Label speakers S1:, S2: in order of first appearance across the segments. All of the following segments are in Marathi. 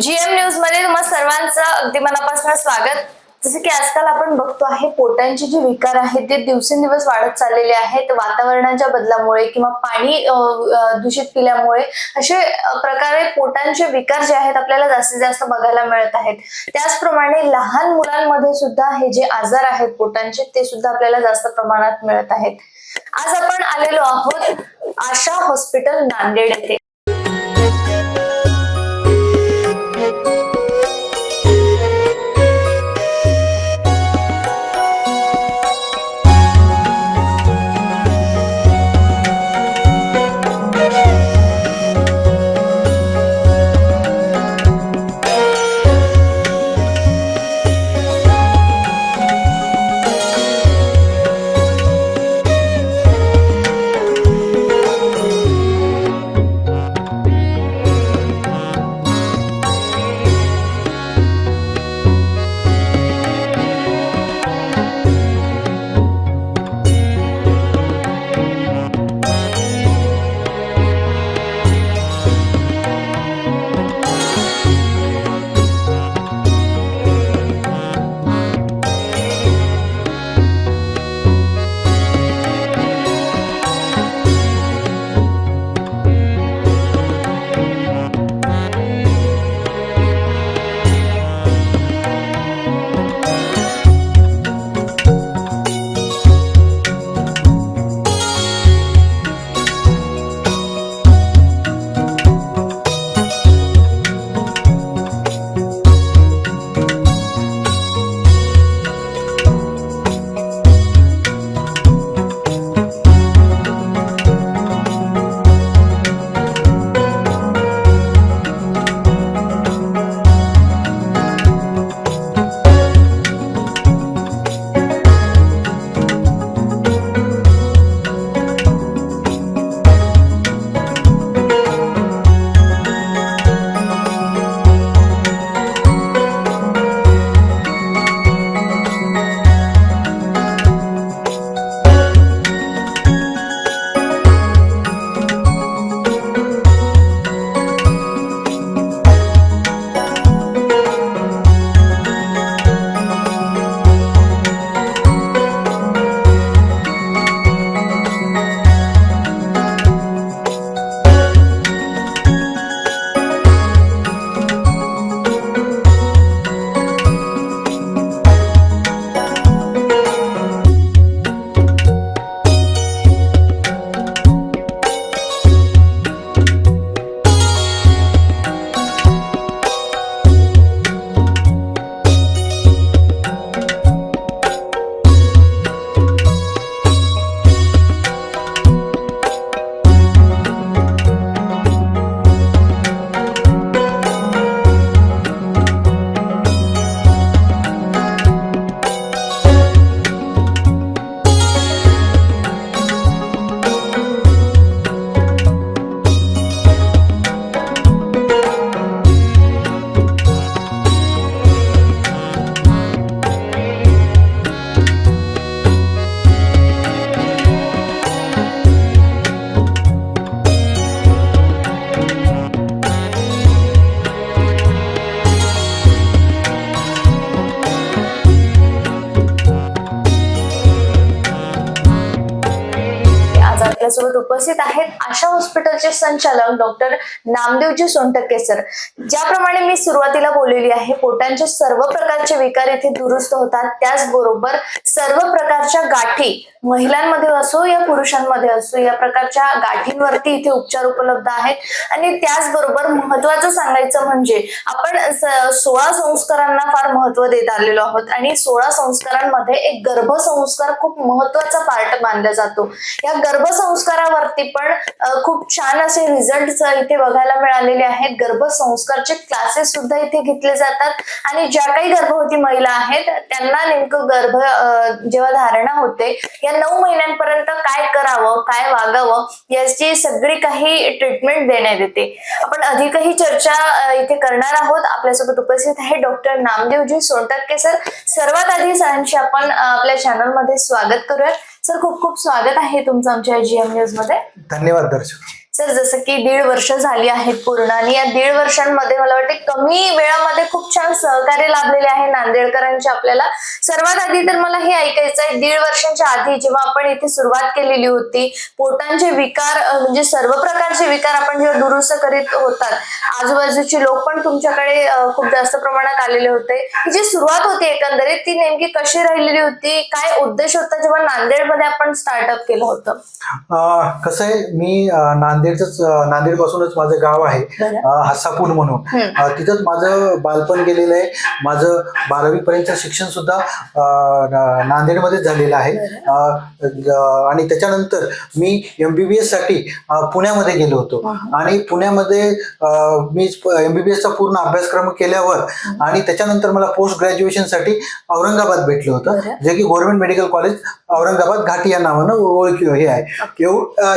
S1: जीएम न्यूजमध्ये तुम्हा सर्वांचं अगदी मनापासून स्वागत. जसं की आजकाल आपण बघतो आहे पोटांचे जे विकार आहेत ते दिवसेंदिवस वाढत चाललेले आहेत. वातावरणाच्या बदलामुळे किंवा पाणी दूषित पिल्यामुळे असे प्रकारे पोटांचे विकार जे आहेत आपल्याला जास्तीत जास्त बघायला मिळत आहेत. त्याचप्रमाणे लहान मुलांमध्ये सुद्धा हे जे आजार आहेत पोटांचे ते सुद्धा आपल्याला जास्त प्रमाणात मिळत आहेत. आज आपण आलेलो आहोत आशा हॉस्पिटल नांदेड येथे. उपस्थित आहेत. आशा हॉस्पिटलचे संचालक डॉक्टर नामदेवजी सोनटक्के सर. ज्याप्रमाणे मी सुरुवातीला बोललेली आहे पोटांचे सर्व प्रकारचे विकार येथे दुरुस्त होतात. त्याचबरोबर सर्व प्रकारच्या गाठी महिलांमध्ये असो या पुरुषांमध्ये असो या प्रकारच्या गाठींवरती इथे उपचार उपलब्ध आहेत. आणि त्याचबरोबर महत्वाचं सांगायचं म्हणजे आपण सोळा संस्कारांना फार महत्त्व देत आलेलो आहोत. आणि सोळा संस्कारांमध्ये एक गर्भसंस्कार खूप महत्त्वाचा पार्ट मानला जातो. या गर्भसंस्कारावरती पण खूप छान असे रिझल्ट इथे बघायला मिळालेले आहेत. गर्भसंस्कारचे क्लासेस सुद्धा इथे घेतले जातात. आणि ज्या काही गर्भवती महिला आहेत त्यांना नेमकं गर्भ जेव्हा धारणा होते या नऊ महिन्यांपर्यंत काय करावं काय वागावं याची सगळी काही ट्रीटमेंट देण्यात येते. आपण अधिकही चर्चा इथे करणार आहोत. आपल्यासोबत उपस्थित आहे डॉक्टर नामदेवजी सोनटक्के सर सर्वात आधी सरांशी आपण आपल्या चॅनलमध्ये स्वागत करूयात. सर खूप खूप स्वागत आहे तुमचं आमच्या जीएम न्यूजमध्ये.
S2: धन्यवाद दर्शक.
S1: सर जसं की दीड वर्ष झाली आहेत पूर्ण आणि या दीड वर्षांमध्ये मला वाटते कमी वेळामध्ये खूप छान सहकार्य लाभलेले आहे नांदेडकरांचे आपल्याला. सर्वात आधी तर मला हे ऐकायचं आहे दीड वर्षांच्या आधी जेव्हा आपण इथे सुरुवात केलेली होती पोटांचे विकार म्हणजे सर्व प्रकारचे विकार आपण जेव्हा दुरुस्त करीत होतात आजूबाजूचे लोक पण तुमच्याकडे खूप जास्त प्रमाणात आलेले होते. जी सुरुवात होती एकंदरीत ती नेमकी कशी राहिलेली होती? काय उद्देश होता जेव्हा नांदेडमध्ये आपण स्टार्टअप केलं होतं?
S2: कसं आहे मी नांदेड नांदेडच नांदेड पासूनच माझं गाव आहे. हसापूर म्हणून. तिथंच माझं बालपण गेलेलं आहे. माझं बारावी पर्यंत शिक्षण सुद्धा नांदेडमध्येच झालेलं आहे. आणि त्याच्यानंतर मी एम बी बी एससाठी पुण्यामध्ये गेलो होतो. आणि पुण्यामध्ये मी एम बी बी एसचा पूर्ण अभ्यासक्रम केल्यावर आणि त्याच्यानंतर मला पोस्ट ग्रॅज्युएशनसाठी औरंगाबाद भेटलं होतं. जे की government medical college Aurangabad Ghati या नावानं ओळखी हे आहे.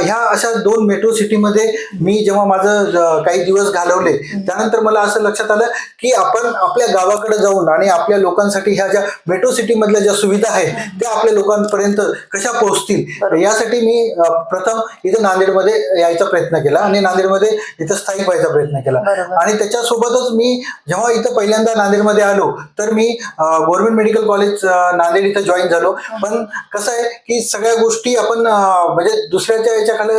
S2: ह्या अशा दोन मेट्रो सिटीमध्ये मी जेव्हा माझं काही दिवस घालवले त्यानंतर मला असं लक्षात आलं की आपण आपल्या गावाकडे जाऊन आणि आपल्या लोकांसाठी ह्या ज्या मेट्रो सिटी मधल्या ज्या सुविधा आहेत त्या आपल्या लोकांपर्यंत कशा पोहोचतील? यासाठी मी प्रथम इथे नांदेडमध्ये यायचा प्रयत्न केला आणि नांदेडमध्ये इथं स्थायिक व्हायचा प्रयत्न केला. आणि त्याच्यासोबतच मी जेव्हा इथं पहिल्यांदा नांदेडमध्ये आलो तर मी गव्हर्नमेंट मेडिकल कॉलेज नांदेड इथं जॉईन झालो. पण कसं आहे की सगळ्या गोष्टी आपण म्हणजे दुसऱ्याच्या याच्याखाली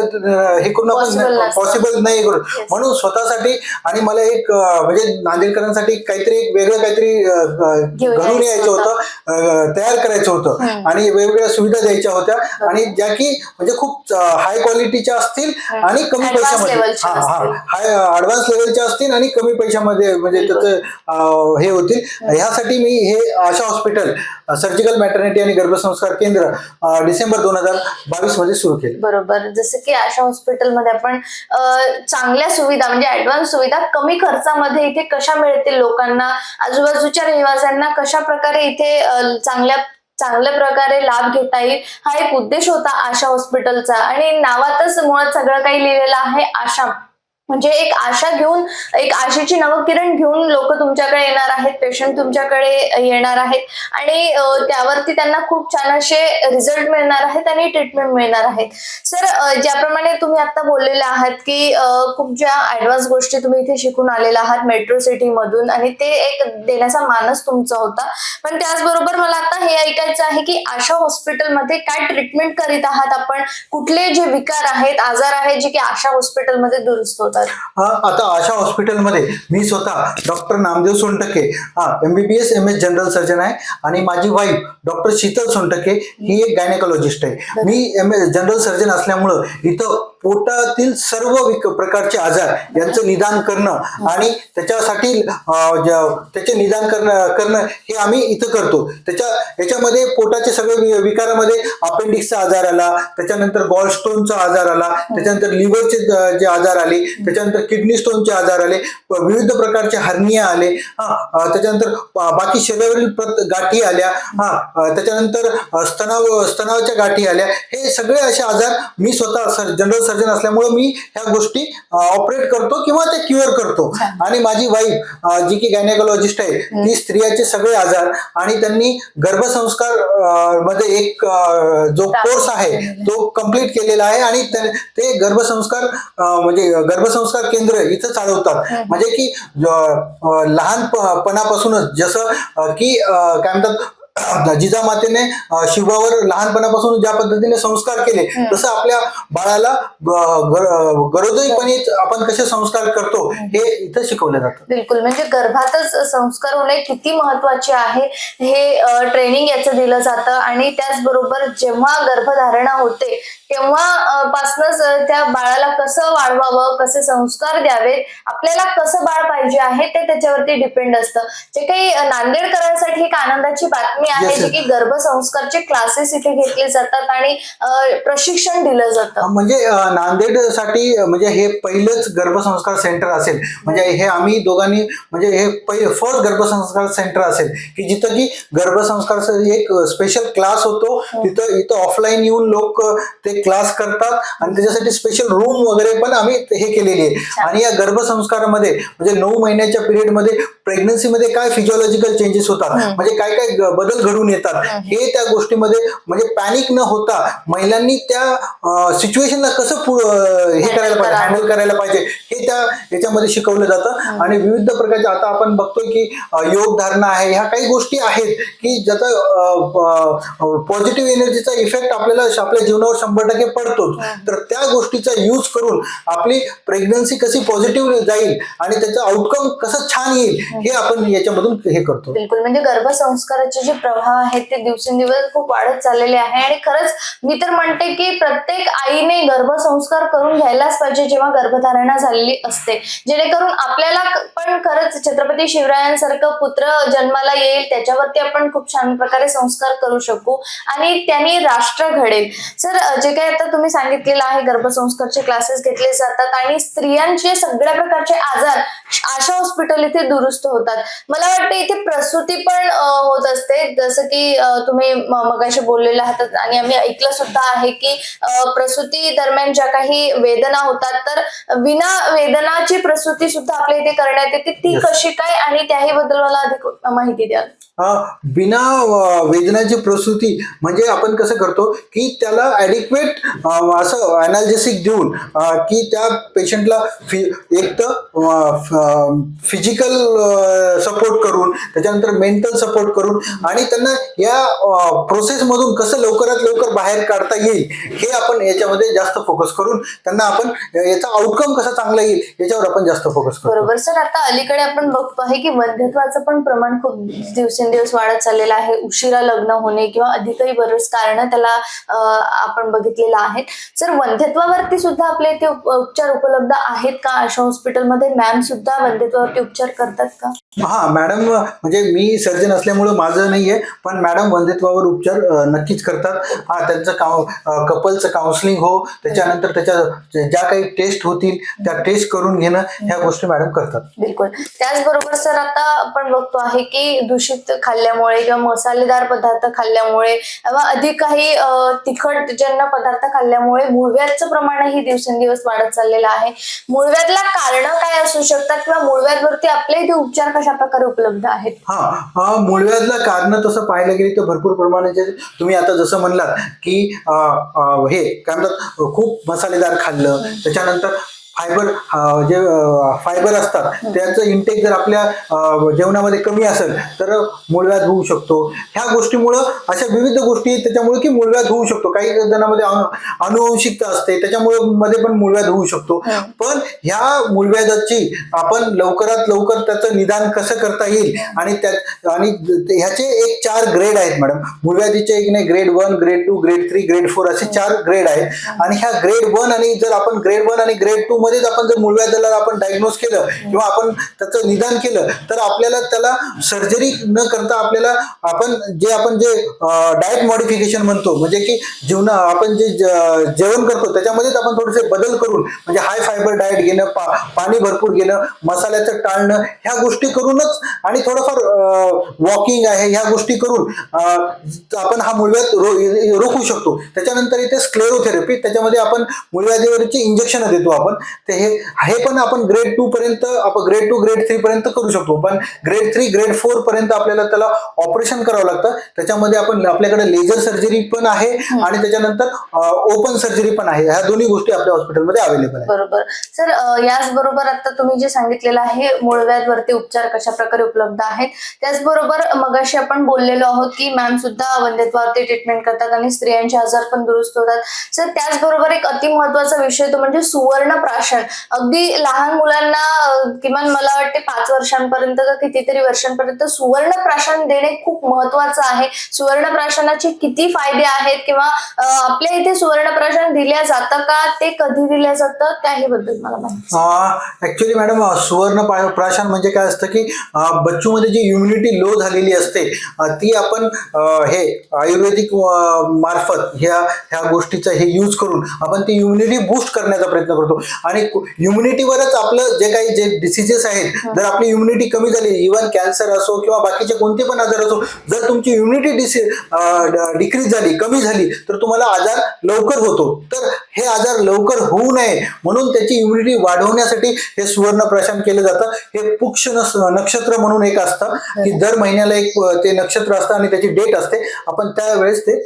S2: हे करून आपण. पॉसिबल नाही करू. म्हणून स्वतःसाठी आणि मला एक म्हणजे नांदेडकरांसाठी काहीतरी एक वेगळं काहीतरी घडून
S1: यायचं
S2: होतं. तयार करायचं होतं. आणि वेगवेगळ्या सुविधा द्यायच्या होत्या. आणि ज्या की म्हणजे खूप हाय क्वालिटीच्या असतील आणि कमी पैशामध्ये. हा, हा. हाय ऍडव्हान्स लेवलच्या असतील आणि कमी पैशामध्ये म्हणजे त्याचं हे होतील. ह्यासाठी मी हे आशा हॉस्पिटल सर्जिकल मॅटर्निटी आणि गर्भसंस्कार केंद्र डिसेंबर दोन हजार बावीसमध्ये सुरू केलं.
S1: बरोबर. जसं की अशा हॉस्पिटलमध्ये पण चांगल्या सुविधा म्हणजे ऍडव्हान्स सुविधा कमी खर्चामध्ये इथे कशा मिळतील लोकांना? आजूबाजूच्या रहिवाशांना कशा प्रकारे इथे चांगल्या चांगल्या प्रकारे लाभ घेता येईल? हा एक उद्देश होता आशा हॉस्पिटलचा. आणि नावातच मुळात सगळं काही लिहिलेलं आहे आशा. म्हणजे एक आशा घेऊन एक आशेची नवकिरण घेऊन लोक तुमच्याकडे येणार आहेत पेशंट तुमच्याकडे येणार आहेत. आणि त्यावरती त्यांना खूप छान असे रिझल्ट मिळणार आहेत आणि ट्रीटमेंट मिळणार आहेत. सर ज्याप्रमाणे तुम्ही आता बोललेले आहात की खूप ज्या ऍडव्हान्स गोष्टी तुम्ही इथे शिकून आलेला आहात मेट्रो सिटी मधून आणि ते एक देण्याचा मानस तुमचा होता. पण त्याचबरोबर मला आता हे ऐकायचं आहे की आशा हॉस्पिटलमध्ये काय ट्रीटमेंट करीत आहात आपण? कुठले जे विकार आहेत आजार आहेत जे की आशा हॉस्पिटलमध्ये दुरुस्त होतात?
S2: आता अशा हॉस्पिटलमध्ये मी स्वतः डॉक्टर नामदेव सोनटके हा MBBS M S general surgeon आहे आणि माझी वाईफ डॉक्टर शीतल सोनटके ही एक गायनेकॉलॉजिस्ट आहे. मी एम एस जनरल सर्जन असल्यामुळं इथं पोटातील सर्व विक- प्रकारचे आजार यांचं निदान करणं आणि त्याच्यासाठी त्याचे निदान करणं करणं हे आम्ही इथं करतो. त्याच्या याच्यामध्ये पोटाचे सगळे विकारामध्ये अपेंडिक्सचा आजार आला त्याच्यानंतर गॉलस्टोनचा आजार आला त्याच्यानंतर लिव्हरचे जे आजार आले त्याच्यानंतर किडनी स्टोनचे आजार आले विविध प्रकारचे हर्निया आले हा त्याच्यानंतर बाकी शरीरावरील प्रत- गाठी आल्या हा त्याच्यानंतर स्तनाव स्तनावच्या गाठी आल्या हे सगळे असे आजार मी स्वतः जनरल सर्जन असल्यामुळे मी ह्या गोष्टी ऑपरेट करतो किंवा ते क्युअर करतो. आणि माझी वाईफ जी की गायनेकॉलॉजिस्ट आहे ती स्त्रियाचे सगळे आजार आणि त्यांनी गर्भसंस्कारमध्ये एक जो कोर्स आहे तो कंप्लीट केलेला आहे आणि ते गर्भसंस्कार म्हणजे गर्भसंस्कार केंद्र इथं चालवतात. म्हणजे की लहानपणापासूनच जसं की काय म्हणतात जिजामातेने शिवावर लहानपणापासून ज्या पद्धतीने संस्कार केले तसं आपल्या बाळाला गरोदरीपणी आपण कसे संस्कार करतो हे इथं शिकवलं जातं.
S1: बिलकुल. म्हणजे गर्भातच संस्कार होणे किती महत्त्वाचे आहे हे ट्रेनिंग याचं दिलं जातं. आणि त्याचबरोबर जेव्हा गर्भधारणा होते तेव्हा पासनंच त्या बाळाला कसं वाढवावं कसे संस्कार द्यावेत आपल्याला कसं बाळ पाहिजे आहे ते त्याच्यावरती डिपेंड असतं. जे काही नांदेडकरांसाठी एक आनंदाची बातमी आहे जे. की गर्भसंस्कारचे क्लासेस इथे घेतले जातात आणि प्रशिक्षण दिलं जातं.
S2: म्हणजे अं, नांदेडसाठी अं, म्हणजे हे पहिलंच गर्भसंस्कार सेंटर असेल. म्हणजे हे आम्ही दोघांनी म्हणजे हे पहिले फर्स्ट गर्भसंस्कार सेंटर असेल. की जिथं की गर्भसंस्कारचा एक स्पेशल क्लास होतो. तिथं इथं ऑफलाईन येऊन लोक ते क्लास करतात. आणि त्याच्यासाठी स्पेशल रूम वगैरे पण आम्ही हे केलेली आहे. आणि या गर्भसंस्कारामध्ये म्हणजे नऊ महिन्याच्या पिरियडमध्ये प्रेग्नन्सीमध्ये काय फिजिओलॉजिकल चेंजेस होतात? म्हणजे काय काय ग- बदल घडून येतात. हे त्या गोष्टीमध्ये म्हणजे पॅनिक न होता महिलांनी त्या सिच्युएशनला कसं हे करायला पाहिजे. हँडल करायला पाहिजे हे त्या याच्यामध्ये शिकवलं जातं. आणि विविध प्रकारचे आता आपण बघतोय की अं, योग धारणा आहे ह्या काही गोष्टी आहेत की ज्याचा पॉझिटिव्ह एनर्जीचा इफेक्ट आपल्याला आपल्या जीवनावर शंभर टक्के पडतोच तर त्या गोष्टीचा यूज करून आपली प्रेग्नन्सी कशी पॉझिटिव्ह जाईल आणि त्याचं आउटकम कसं छान येईल हे आपण याच्यामधून हे करतो.
S1: बिलकुल. म्हणजे गर्भसंस्काराचे जे प्रवाह आहेत ते दिवसेंदिवस खूप वाढत चाललेले आहे. आणि खरंच मी तर म्हणते की प्रत्येक आईने गर्भसंस्कार करून घ्यायलाच पाहिजे जेव्हा गर्भधारणा झालेली असते. जेणेकरून आपल्याला पण खरंच छत्रपती शिवरायांसारखं पुत्र जन्माला येईल त्याच्यावरती आपण खूप छान प्रकारे संस्कार करू शकू आणि त्यांनी राष्ट्र घडेल. सर जे काही आता तुम्ही सांगितलेलं आहे गर्भसंस्कारचे क्लासेस घेतले जातात आणि स्त्रियांचे सगळ्या प्रकारचे आजार आशा हॉस्पिटल इथे दुरुस्त होतात. मला वाटतं इथे प्रसूती पण होत असते. जसं की तुम्ही मगाशी बोललेले आहात आणि आम्ही ऐकलं सुद्धा आहे की प्रसूती दरम्यान ज्या काही वेदना होतात तर विना वेदनाची प्रसूती सुद्धा आपल्या इथे करण्यात येते. ती. कशी काय आणि त्याही बद्दल मला अधिक माहिती द्याल
S2: अं, बिना वेदनाची प्रसूती म्हणजे आपण कसं करतो की त्याला ॲडिक्वेट असं अनाल्जेसिक देऊन की त्या पेशंटला फि एक तर फिजिकल सपोर्ट करून त्याच्यानंतर मेंटल सपोर्ट करून आणि त्यांना या प्रोसेसमधून कसं लवकरात लवकर बाहेर काढता येईल हे आपण याच्यामध्ये जास्त फोकस करून त्यांना आपण याचा आउटकम कसा चांगला येईल याच्यावर आपण जास्त फोकस करतो.
S1: बरोबर. सर आता अलीकडे आपण बघतो आहे की वंध्यत्वाचं पण प्रमाण खूप दिवसेंदिवस वाढत चाललेलं आहे. उशिरा लग्न होणे किंवा अधिकही बरेच कारण त्याला आपण बघितलेलं आहे सर वंध्यत्वावरती सुद्धा आपल्या इथे उप- उपचार उपलब्ध आहेत का? आशा हॉस्पिटलमध्ये मॅम सुद्धा वंध्यत्वावरती उपचार करतात का?
S2: हा मॅडम म्हणजे मी सर्जन असल्यामुळं माझं नाहीये पण मॅडम वंध्यत्वावर उपचार नक्कीच करतात. हा त्यांचं काउ कपलचं काउन्सिलिंग हो त्याच्यानंतर त्याच्या ज्या काही टेस्ट होतील त्या टेस्ट करून घेणं ह्या गोष्टी मॅडम करतात.
S1: बिलकुल. त्याचबरोबर सर आता आपण बघतो आहे की दूषित खाल्ल्यामुळे किंवा मसालेदार पदार्थ खाल्ल्यामुळे किंवा अधिक काही अं, तिखटजन्य पदार्थ खाल्ल्यामुळे मुळव्याधचं प्रमाणही दिवसेंदिवस वाढत चाललेलं आहे. मुळव्याधला कारण काय असू शकतात किंवा मुळव्याधवरती आपल्या इथे उपचार कशा प्रकारे उपलब्ध आहेत?
S2: हा हा मूळव्याधला तसं पाहायला गेली तर भरपूर प्रमाणाचे तुम्ही आता जसं म्हणलात की हे काय म्हणतात खूप मसालेदार खाल्लं. त्याच्यानंतर फायबर जे फायबर असतात त्याचं इंटेक जर आपल्या जेवणामध्ये कमी असेल तर मूळव्याध होऊ शकतो. ह्या गोष्टीमुळं अशा विविध गोष्टी त्याच्यामुळे की मूळव्याध होऊ शकतो. काही जणांमध्ये अनु- अनुवंशिकता असते त्याच्यामुळे मध्ये पण मूळव्याध होऊ शकतो. पण ह्या मूळव्याधाची आपण लवकरात लवकर त्याचं निदान कसं करता येईल आणि त्यात आणि ह्याचे एक चार ग्रेड आहेत मॅडम. मूळव्याधीचे एक नाही grade one grade two grade three grade four असे चार ग्रेड आहेत. आणि ह्या ग्रेड वन आणि जर आपण ग्रेड वन आणि ग्रेड टू मध्येच आपण जर मूळव्याधाला आपण डायग्नोज केलं किंवा आपण त्याचं निदान केलं तर आपल्याला त्याला सर्जरी न करता आपल्याला आपण जे आपण जे डाएट मॉडिफिकेशन म्हणतो म्हणजे की जीवना आपण जे जेवण करतो त्याच्यामध्येच आपण थोडेसे बदल करून म्हणजे हाय फायबर डाएट घेणं पा पाणी भरपूर घेणं मसाल्याचं टाळणं ह्या गोष्टी करूनच आणि थोडंफार वॉकिंग आहे ह्या गोष्टी करून आपण हा मूळव्याध रो रोखू शकतो. त्याच्यानंतर इथे स्क्लेरोथेरपी त्याच्यामध्ये आपण मूळव्याधीवरची इंजेक्शन देतो आपण ते हे हे पण आपण ग्रेड टू पर्यंत आपण ग्रेड टू ग्रेड थ्री पर्यंत करू शकतो. पण ग्रेड थ्री ग्रेड फोर पर्यंत आपल्याला त्याला ऑपरेशन करावं लागतं. त्याच्यामध्ये आपण आपल्याकडे लेझर सर्जरी पण आहे आणि त्याच्यानंतर ओपन सर्जरी पण आहे. ह्या दोन्ही गोष्टी आपल्या हॉस्पिटलमध्ये अवेलेबल आहेत.
S1: बरोबर. सर याचबरोबर आता तुम्ही जे सांगितलेलं आहे मूळव्याधवरती उपचार कशा प्रकारे उपलब्ध आहेत त्याचबरोबर मगाशी आपण बोललेलो आहोत की मॅम सुद्धा वंध्यत्वावरती ट्रीटमेंट करतात आणि स्त्रियांचे आजार पण दुरुस्त होतात. सर त्याचबरोबर एक अति महत्त्वाचा विषय तो म्हणजे सुवर्ण प्राशन अगदी लहान मुलांना किमान मला वाटते पाच वर्षांपर्यंत का कितीतरी वर्षांपर्यंत सुवर्ण प्राशन देणे खूप महत्वाचं आहे. सुवर्ण प्राशनाचे किती फायदे आहेत किंवा आपल्या इथे सुवर्ण प्राशन दिल्या जातं का ते कधी दिलं जातं त्याहीबद्दल मला माहिती
S2: ऍक्च्युली मॅडम सुवर्ण प्राशन म्हणजे काय असतं की बच्चूमध्ये जी इम्युनिटी लो झालेली असते ती आपण हे आयुर्वेदिक मार्फत ह्या ह्या गोष्टीचा हे यूज करून आपण ती इम्युनिटी बूस्ट करण्याचा प्रयत्न करतो. आणि इम्युनिटीवरच आपलं जे काही जे डिसिजेस आहेत जर आपली इम्युनिटी कमी झाली इव्हन कॅन्सर असो किंवा बाकीचे कोणते पण आजार असो जर तुमची इम्युनिटी डिसि डिक्रीज झाली कमी झाली तर तुम्हाला आजार लवकर होतो. तर हे आजार लवकर होऊ नये म्हणून त्याची इम्युनिटी वाढवण्यासाठी हे सुवर्ण प्राशन केलं जातं. हे पुक्ष नक्षत्र म्हणून एक असतं की दर महिन्याला एक ते नक्षत्र असतं आणि त्याची डेट असते. आपण त्यावेळेस ते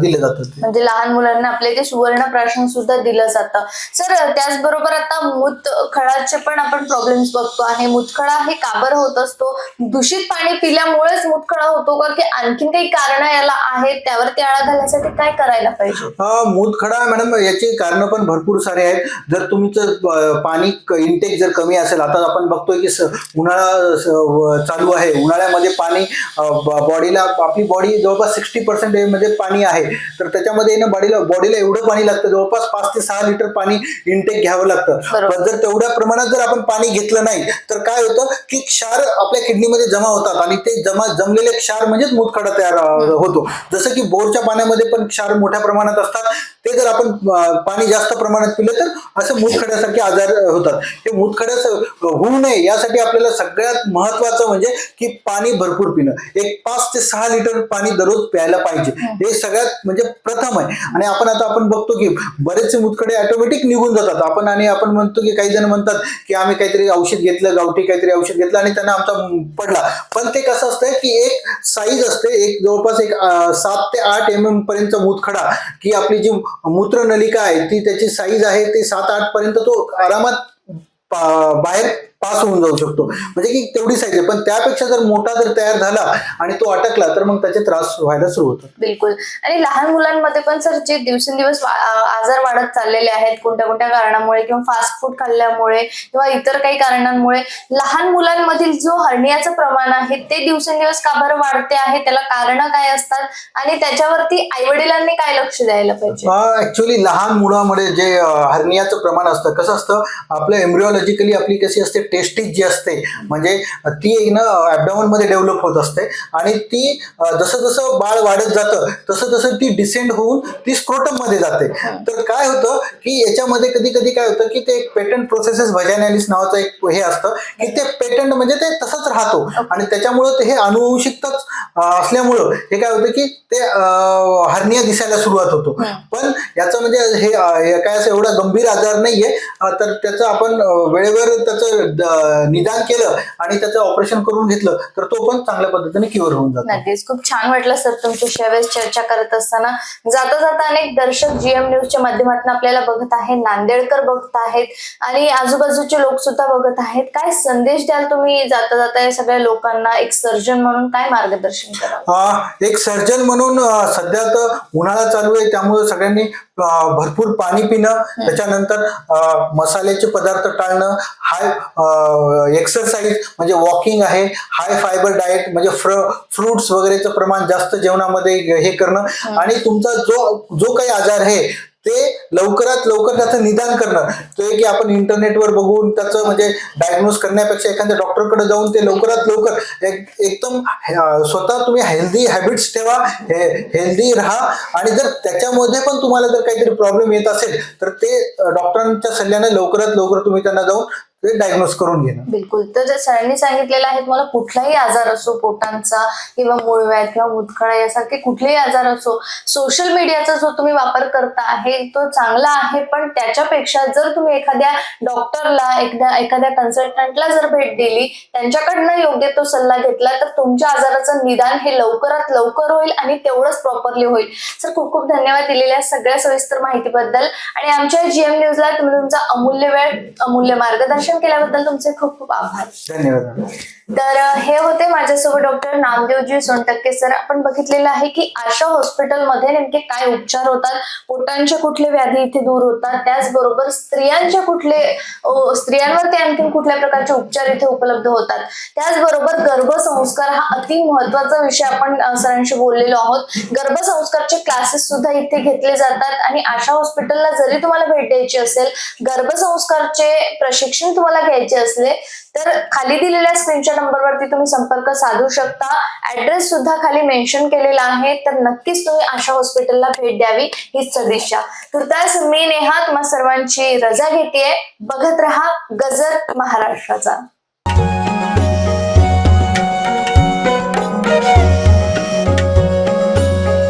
S2: दिलं जातं.
S1: म्हणजे लहान मुलांना आपले ते सुवर्ण प्राशन सुद्धा दिलं जातं. सर त्याचबरोबर आता मूतखळाचे पण आपण प्रॉब्लेम्स बघतो आहे मूतखळा हे काबर होत असतो? दूषित पाणी पिल्यामुळेच मूतखळा होतो का? की आणखीन काही कारण याला आहेत? त्यावरती आळा घालण्यासाठी काय करायला पाहिजे?
S2: मूतखडा मॅडम याची कारण पण भरपूर सारे आहेत. जर तुमचं पाणी इनटेक जर कमी असेल आता आपण बघतोय की उन्हाळा चालू आहे. उन्हाळ्यामध्ये पाणी बॉडीला आपली बॉडी जवळपास सिक्स्टी पर्सेंट म्हणजे पाणी आहे. तर त्याच्यामध्ये ना बॉडीला बॉडीला एवढं पाणी लागतं जवळपास पाच ते सहा लिटर पाणी इंटेक घ्यावं लागतं.
S1: बरोबर.
S2: पण जर तेवढ्या प्रमाणात जर आपण पाणी घेतलं नाही तर काय होतं की क्षार आपल्या किडनीमध्ये जमा होतात आणि ते जमा जमलेले क्षार म्हणजेच मूतखडा तयार होतो. जसं की बोरच्या पाण्यामध्ये पण क्षार मोठ्या प्रमाणात असतात. ते जर आपण पाणी जास्त प्रमाणात पिलं तर असं मूतखड्यासारखे आजार होतात. हे मूतखड्यास होऊ नये यासाठी आपल्याला सगळ्यात महत्वाचं म्हणजे की पाणी भरपूर पिणं. एक पाच ते सहा लिटर पाणी दररोज प्यायला पाहिजे. हे सगळ्यात म्हणजे प्रथम आहे. आणि आपण आता आपण बघतो की बरेचसे मूतखडे ऑटोमॅटिक निघून जातात. आपण आणि आपण म्हणतो की काही जण म्हणतात की आम्ही काहीतरी औषध घेतलं गावठी काहीतरी औषध घेतलं आणि त्यांना आमचा पडला. पण ते कसं असतं की एक साईज असते एक जवळपास एक सात ते आठ एम एम पर्यंत मूतखडा की आपली जी मूत्रनलिका आहे ती त्याची साईज आहे ते सात आठ पर्यंत तो आरामात बाहेर पास होऊन जाऊ शकतो. म्हणजे की तेवढी साईज आहे. पण त्यापेक्षा जर मोठा जर तयार झाला आणि तो अटकला तर मग त्याचे त्रास व्हायला सुरू होतात.
S1: बिलकुल. आणि लहान मुलांमध्ये पण सर जे दिवसेंदिवस आजार वाढत चाललेले आहेत कोणत्या कोणत्या कारणामुळे किंवा फास्ट फूड खाल्ल्यामुळे किंवा इतर काही कारणांमुळे लहान मुलांमधील जो हर्नियाचं प्रमाण आहे ते दिवसेंदिवस का बरं वाढते आहे? त्याला कारण काय असतात? आणि त्याच्यावरती आईवडिलांनी काय लक्ष द्यायला पाहिजे?
S2: ऍक्च्युली लहान मुलामध्ये जे हर्नियाचं प्रमाण असतं कसं असतं? आपलं एम्ब्रिओलॉजिकली आपली कशी असते टेस्टीज जी असते म्हणजे ती एक ना ऍबडॉमनमध्ये डेव्हलप होत असते. आणि ती जसं जसं बाळ वाढत जातं तसं तसं ती डिसेंड होऊन ती स्क्रोटममध्ये जाते. तर काय होतं की याच्यामध्ये कधी कधी काय होतं की ते एक पेटंट प्रोसेसेस व्हजायनालिस नावाचं एक हे असतं की ते पेटंट म्हणजे ते तसंच राहतो. आणि त्याच्यामुळं ते हे अनुवंशिकताच असल्यामुळं हे काय होतं की ते हर्निया दिसायला सुरुवात होतो. पण याचं म्हणजे हे काय असं एवढा गंभीर आजार नाहीये. तर त्याचं आपण वेळेवर त्याचं निदान केलं आणि त्याचं ऑपरेशन करून घेतलं तर तो पण चांगल्या पद्धतीने क्युअर होऊन जातो.
S1: नक्कीच. खूप छान वाटलं सर तुमच्याशी यावेळेस चर्चा करत असताना. जाता जाता अनेक दर्शक जीएम न्यूजच्या माध्यमातून आपल्याला बघत आहे नांदेडकर बघत आहेत आणि आजूबाजूचे लोक सुद्धा बघत आहेत. काय संदेश द्याल तुम्ही जाता जाता या सगळ्या लोकांना? एक सर्जन म्हणून काय मार्गदर्शन कराल?
S2: अं, एक सर्जन म्हणून सध्या तर उन्हाळा चालू आहे त्यामुळे सगळ्यांनी भरपूर पाणी पिणं त्याच्यानंतर अं, मसाल्याचे पदार्थ टाळणं हाय एक्सरसाइज म्हणजे वॉकिंग आहे हाय फायबर डाएट म्हणजे फ्रुट्स वगैरेचं प्रमाण जास्त जेवणामध्ये हे करणं आणि तुमचा जो जो काही आजार आहे ते लवकरात लवकर त्याचं निदान करणं ते की आपण इंटरनेटवर बघून त्याचं म्हणजे डायग्नोज करण्यापेक्षा एखाद्या डॉक्टरकडे जाऊन ते लवकरात लवकर एक एकदम स्वतः तुम्ही हेल्दी हॅबिट्स ठेवा हे हेल्दी राहा. आणि जर त्याच्यामध्ये पण तुम्हाला जर काहीतरी प्रॉब्लेम येत असेल तर ते डॉक्टरांच्या सल्ल्याने लवकरात लवकर तुम्ही त्यांना जाऊन ते डायग्नोज करून घेणं.
S1: बिलकुल. तर जे सरांनी सांगितलेलं आहे मला कुठलाही आजार असो पोटांचा किंवा मूळव्याध किंवा मुतखडा यासारखे कुठलेही आजार असो सोशल मीडियाचा जो तुम्ही वापर करता आहे तो चांगला आहे पण त्याच्यापेक्षा जर तुम्ही एखाद्या डॉक्टरला एखाद्या एखाद्या कन्सल्टंटला जर भेट दिली त्यांच्याकडनं योग्य तो सल्ला घेतला तर तुमच्या आजाराचं निदान हे लवकरात लवकर होईल आणि तेवढंच प्रॉपरली होईल. सर खूप खूप धन्यवाद दिलेल्या सगळ्या सविस्तर माहितीबद्दल. आणि आमच्या जीएम न्यूजला तुम्ही तुमचा अमूल्य वेळ अमूल्य मार्गदर्शन केल्याबद्दल तुमचे खूप खूप आभार.
S2: धन्यवाद.
S1: तर हे होते माझ्यासोबत डॉक्टर नामदेवजी सोनटक्के सर. आपण बघितलेलं आहे की आशा हॉस्पिटलमध्ये नेमके काय उपचार होतात पोटांचे कुठले व्याधी इथे दूर होतात त्याचबरोबर स्त्रियांचे कुठले स्त्रियांवरती आणखी कुठल्या प्रकारचे उपचार इथे उपलब्ध होतात. त्याचबरोबर गर्भसंस्कार हा अति महत्त्वाचा विषय आपण सरांशी बोललेलो आहोत. गर्भसंस्कारचे क्लासेस सुद्धा इथे घेतले जातात आणि आशा हॉस्पिटलला जरी तुम्हाला भेट द्यायची असेल गर्भसंस्कारचे प्रशिक्षण तुम्हाला घ्यायचे असले तर खाली दिलेल्या स्क्रीनच्या नंबरवरती तुम्ही संपर्क साधू शकता. ऍड्रेस सुद्धा खाली मेन्शन केलेला आहे. तर नक्कीच तुम्ही आशा हॉस्पिटलला भेट द्यावी हीच सदिच्छा. तुर्तास मी नेहा तुम्हा सर्वांची रजा घेतेय. बघत रहा गजर महाराष्ट्राचा.